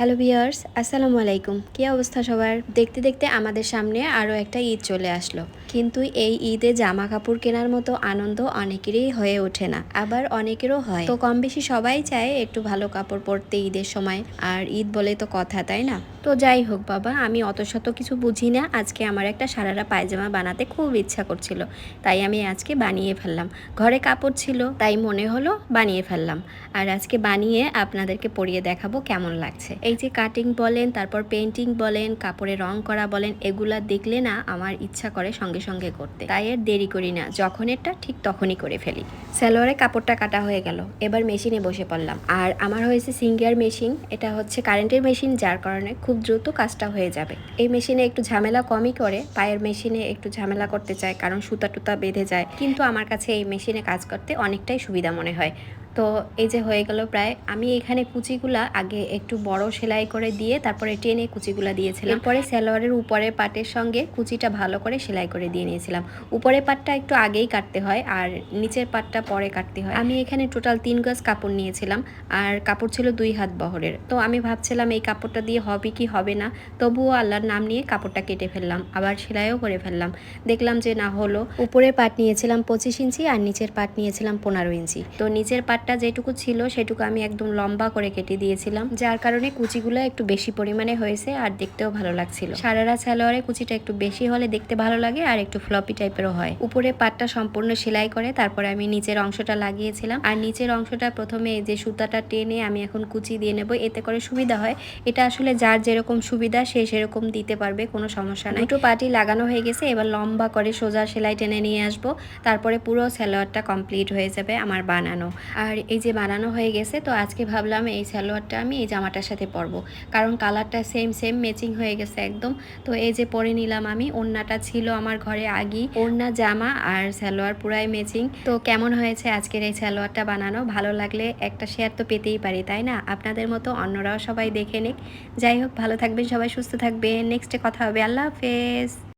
Hello viewers আসসালামু আলাইকুম। কী অবস্থা সবার? দেখতে দেখতে আমাদের সামনে আরও একটা ঈদ চলে আসলো। কিন্তু এই ঈদে জামা কাপড় কেনার মতো আনন্দ অনেকেরই হয়ে ওঠে না, আবার অনেকেরও হয়। তো কম বেশি সবাই চায় একটু ভালো কাপড় পরতে ঈদের সময়, আর ঈদ বলে তো কথা, তাই না? তো যাই হোক বাবা, আমি অত শত কিছু বুঝি না। আজকে আমার একটা সারারা পায়জামা বানাতে খুব ইচ্ছা করছিল, তাই আমি আজকে বানিয়ে ফেললাম। ঘরে কাপড় ছিল, তাই মনে হলো বানিয়ে ফেললাম। আর আজকে বানিয়ে আপনাদেরকে পরিয়ে দেখাবো কেমন লাগছে। এই যে কাটিং বলেন, তারপর পেন্টিং বলেন, কাপড়ে রং করা বলেন, এগুলা দেখলে না আমার ইচ্ছা করে সঙ্গে সঙ্গে করতে। তাই আর দেরি করি না, যখন এটা ঠিক তখনই করে ফেলি। সালোয়ারে কাপড়টা কাটা হয়ে গেল, এবার মেশিনে বসে পড়লাম। আর আমার হয়েছে সিঙ্গার মেশিন এটা হচ্ছে কারেন্টের মেশিন যার কারণে খুব দ্রুত কাজটা হয়ে যাবে। এই মেশিনে একটু ঝামেলা কমই করে, পায়ের মেশিনে একটু ঝামেলা করতে চায়, কারণ সুতা টুতা বেঁধে যায়। কিন্তু আমার কাছে এই মেশিনে কাজ করতে অনেকটাই সুবিধা মনে হয়। তো এই যে হয়ে গেল প্রায়, আমি এখানে কুচিগুলা আগে একটু বড় সেলাই করে দিয়ে তারপরে টেনে কুচিগুলা দিয়েছিলাম। পরে সালোয়ারের উপরের পাটের সঙ্গে কুচিটা ভালো করে সেলাই করে দিয়ে নিয়েছিলাম। উপরের পাটটা একটু আগেই কাটতে হয় আর নিচের পাটটা পরে কাটতে হয়। আমি এখানে টোটাল তিন গজ কাপড় নিয়েছিলাম আর কাপড় ছিল দুই হাত বহরের। তো আমি ভাবছিলাম এই কাপড়টা দিয়ে হবে কি হবে না, তবুও আল্লাহর নাম নিয়ে কাপড়টা কেটে ফেললাম, আবার সেলাইও করে ফেললাম। দেখলাম যে না হলো। উপরের পাট নিয়েছিলাম পঁচিশ ইঞ্চি আর নিচের পাট নিয়েছিলাম পনেরো ইঞ্চি। তো নিচের পাটটা যেটুকু ছিল সেটুকু আমি একদম লম্বা করে কেটে দিয়েছিলাম, যার কারণে কুচিগুলো একটু বেশি পরিমাণে হয়েছে আর দেখতেও ভালো লাগছিল। সারারা সালোয়ারে কুচিটা একটু বেশি হলে দেখতে ভালো লাগে আর একটু ফ্লপি টাইপেরও হয়। উপরে পাটটা সম্পূর্ণ সেলাই করে তারপরে আমি নিচের অংশটা লাগিয়েছিলাম। আর নিচের অংশটা প্রথমে যে সুতাটা টেনে আমি এখন কুচি দিয়ে নেব, এতে করে সুবিধা হয়। এটা আসলে যার যেরকম সুবিধা সে সেরকম দিতে পারবে, কোনো সমস্যা নাই। দুটো পাটি লাগানো হয়ে গেছে, এবার লম্বা করে সোজা সেলাই টেনে নিয়ে আসব। তারপরে পুরো সালোয়ারটা কমপ্লিট হয়ে যাবে আমার বানানো। আর এই যে বানানো হয়ে গেছে, তো আজকে ভাবলাম এই সালোয়ারটা আমি এই জামাটার সাথে পরবো। কারণ কালারটা সেম সেম ম্যাচিং হয়ে গেছে একদম। তো এই যে পরে নিলাম আমি, ওড়নাটা ছিল আমার ঘরে আগি ওড়না, জামা আর সালোয়ার পুরাই ম্যাচিং তো কেমন হয়েছে আজকের এই সালোয়ারটা বানানো? ভালো লাগলে একটা শেয়ার তো পেতেই পারি, তাই না? আপনাদের মতো অন্যরাও সবাই দেখে নিক। যাই হোক, ভালো থাকবেন, সবাই সুস্থ থাকবেন। নেক্সটে কথা হবে। আল্লাহ হাফেজ।